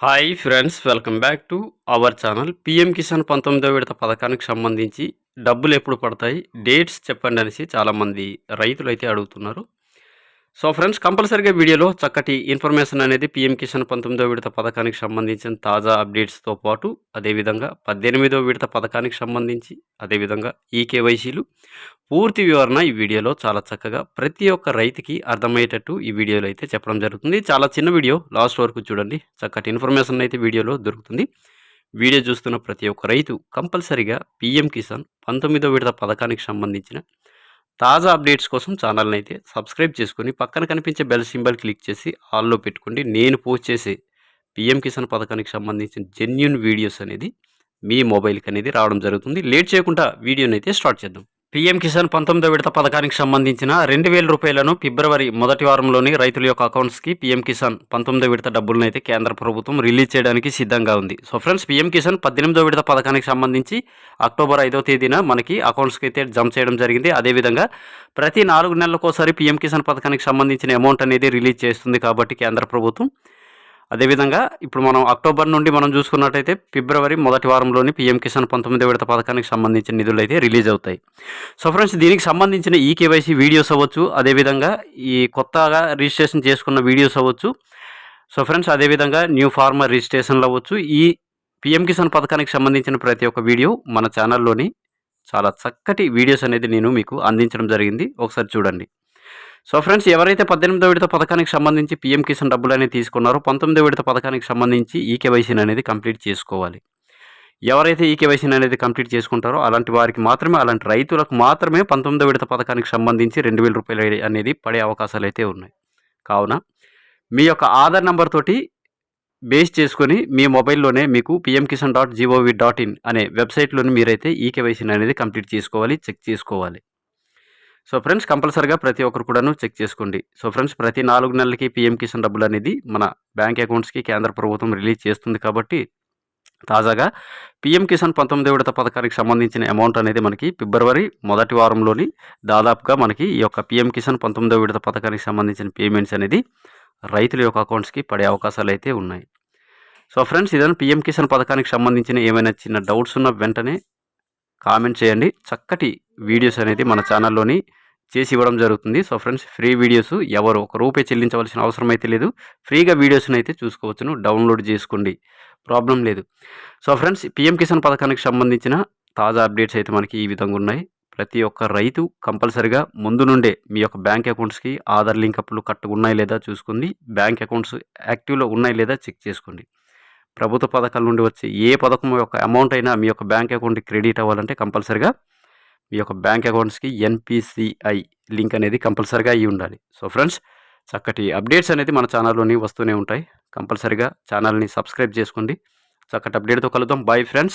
Hi friends welcome back to our channel PM Kisan పంతొమ్మిదో విడత పథకానికి సంబంధించి డబ్బులు ఎప్పుడు పడతాయి? డేట్స్ చెప్పండి అనేసి చాలామంది రైతులు అయితే అడుగుతున్నారు. సో ఫ్రెండ్స్ కంపల్సరీగా వీడియోలో చక్కటి ఇన్ఫర్మేషన్ అనేది పిఎం కిసాన్ పంతొమ్మిదో విడత పథకానికి సంబంధించిన తాజా అప్డేట్స్తో పాటు అదేవిధంగా పద్దెనిమిదో విడత పథకానికి సంబంధించి అదేవిధంగా ఈ కేవైసీలు పూర్తి వివరణ ఈ వీడియోలో చాలా చక్కగా ప్రతి ఒక్క రైతుకి అర్థమయ్యేటట్టు ఈ వీడియోలో అయితే చెప్పడం జరుగుతుంది. చాలా చిన్న వీడియో లాస్ట్ వరకు చూడండి. చక్కటి ఇన్ఫర్మేషన్ అయితే వీడియోలో దొరుకుతుంది. వీడియో చూస్తున్న ప్రతి ఒక్క రైతు కంపల్సరీగా పిఎం కిసాన్ పంతొమ్మిదో విడత పథకానికి సంబంధించిన తాజా అప్డేట్స్ కోసం ఛానల్ని అయితే సబ్స్క్రైబ్ చేసుకొని పక్కన కనిపించే బెల్ సింబల్ క్లిక్ చేసి ఆల్లో పెట్టుకోండి. నేను పోస్ట్ చేసే పిఎం కిసాన్ పథకానికి సంబంధించిన జెన్యున్ వీడియోస్ అనేది మీ మొబైల్కి అనేది రావడం జరుగుతుంది. లేట్ చేయకుండా వీడియోని అయితే స్టార్ట్ చేద్దాం. పీఎం కిసాన్ పంతొమ్మిదో విడత పథకానికి సంబంధించిన రెండు వేల రూపాయలను ఫిబ్రవరి మొదటి వారంలోని రైతుల యొక్క అకౌంట్స్కి పీఎం కిసాన్ పంతొమ్మిదో విడత డబ్బులను అయితే కేంద్ర ప్రభుత్వం రిలీజ్ చేయడానికి సిద్ధంగా ఉంది. సో ఫ్రెండ్స్ పీఎం కిసాన్ పద్దెనిమిదో విడత పథకానికి సంబంధించి అక్టోబర్ ఐదో తేదీన మనకి అకౌంట్స్కి అయితే జమ చేయడం జరిగింది. అదేవిధంగా ప్రతి నాలుగు నెలలకోసారి పీఎం కిసాన్ పథకానికి సంబంధించిన అమౌంట్ అనేది రిలీజ్ చేస్తుంది కాబట్టి కేంద్ర ప్రభుత్వం అదేవిధంగా ఇప్పుడు మనం అక్టోబర్ నుండి మనం చూసుకున్నట్టయితే ఫిబ్రవరి మొదటి వారంలోని పీఎం కిసాన్ పంతొమ్మిది విడత పథకానికి సంబంధించిన నిధులు అయితే రిలీజ్ అవుతాయి. సో ఫ్రెండ్స్ దీనికి సంబంధించిన ఈ కేవైసీ వీడియోస్ అవ్వచ్చు అదేవిధంగా ఈ కొత్తగా రిజిస్ట్రేషన్ చేసుకున్న వీడియోస్ అవ్వచ్చు. సో ఫ్రెండ్స్ అదేవిధంగా న్యూ ఫార్మర్ రిజిస్ట్రేషన్లు అవ్వచ్చు. ఈ పిఎం కిసాన్ పథకానికి సంబంధించిన ప్రతి ఒక్క వీడియో మన ఛానల్లోని చాలా చక్కటి వీడియోస్ అనేది నేను మీకు అందించడం జరిగింది. ఒకసారి చూడండి. సో ఫ్రెండ్స్ ఎవరైతే పద్దెనిమిదో విడత పథకానికి సంబంధించి పీఎం కిసాన్ డబ్బులు అనేది తీసుకున్నారో పంతొమ్మిదో విడత పథకానికి సంబంధించి ఈ కేవైసీని అనేది కంప్లీట్ చేసుకోవాలి. ఎవరైతే ఈ కేవైసీని అనేది కంప్లీట్ చేసుకుంటారో అలాంటి వారికి మాత్రమే అలాంటి రైతులకు మాత్రమే పంతొమ్మిదో విడత పథకానికి సంబంధించి రెండు వేల రూపాయలు అనేది పడే అవకాశాలు అయితే ఉన్నాయి. కావున మీ యొక్క ఆధార్ నెంబర్ తోటి బేస్ చేసుకొని మీ మొబైల్లోనే మీకు PM Kisan dot G O V dot in అనే వెబ్సైట్లోని మీరైతే ఈ కేవైసీని అనేది కంప్లీట్ చేసుకోవాలి చెక్ చేసుకోవాలి. సో ఫ్రెండ్స్ కంపల్సరీగా ప్రతి ఒక్కరు కూడాను చెక్ చేసుకోండి. సో ఫ్రెండ్స్ ప్రతి నాలుగు నెలలకి పిఎం కిసాన్ డబ్బులు అనేది మన బ్యాంక్ అకౌంట్స్కి కేంద్ర ప్రభుత్వం రిలీజ్ చేస్తుంది కాబట్టి తాజాగా పిఎం కిసాన్ పంతొమ్మిది విడత పథకానికి సంబంధించిన అమౌంట్ అనేది మనకి ఫిబ్రవరి మొదటి వారంలోని దాదాపుగా మనకి ఈ యొక్క పిఎం కిసాన్ పంతొమ్మిదో విడత పథకానికి సంబంధించిన పేమెంట్స్ అనేది రైతుల యొక్క అకౌంట్స్కి పడే అవకాశాలు అయితే ఉన్నాయి. సో ఫ్రెండ్స్ ఏదైనా పిఎం కిసాన్ పథకానికి సంబంధించిన ఏమైనా చిన్న డౌట్స్ ఉన్న వెంటనే కామెంట్ చేయండి. చక్కటి వీడియోస్ అనేది మన ఛానల్లోని చేసి ఇవ్వడం జరుగుతుంది. సో ఫ్రెండ్స్ ఫ్రీ వీడియోస్ ఎవరు ఒక రూపాయి చెల్లించవలసిన అవసరం అయితే లేదు. ఫ్రీగా వీడియోస్ని అయితే చూసుకోవచ్చును. డౌన్లోడ్ చేసుకోండి. ప్రాబ్లం లేదు. సో ఫ్రెండ్స్ పిఎం కిసాన్ పథకానికి సంబంధించిన తాజా అప్డేట్స్ అయితే మనకి ఈ విధంగా ఉన్నాయి. ప్రతి ఒక్క రైతు కంపల్సరిగా ముందు నుండే మీ యొక్క బ్యాంక్ అకౌంట్స్కి ఆధార్ లింక్ అప్లు కరెక్ట్గా ఉన్నాయి లేదా చూసుకోండి. బ్యాంక్ అకౌంట్స్ యాక్టివ్లో ఉన్నాయి లేదా చెక్ చేసుకోండి. ప్రభుత్వ పథకాల నుండి వచ్చే ఏ పథకం యొక్క అమౌంట్ అయినా మీ యొక్క బ్యాంక్ అకౌంట్కి క్రెడిట్ అవ్వాలంటే కంపల్సరిగా మీ యొక్క బ్యాంక్ అకౌంట్స్కి ఎన్పిసిఐ లింక్ అనేది కంపల్సరిగా అయ్యి ఉండాలి. సో ఫ్రెండ్స్ చక్కటి అప్డేట్స్ అనేది మన ఛానల్లోని వస్తూనే ఉంటాయి. కంపల్సరిగా ఛానల్ని సబ్స్క్రైబ్ చేసుకోండి. చక్కటి అప్డేట్తో కలుద్దాం. Bye friends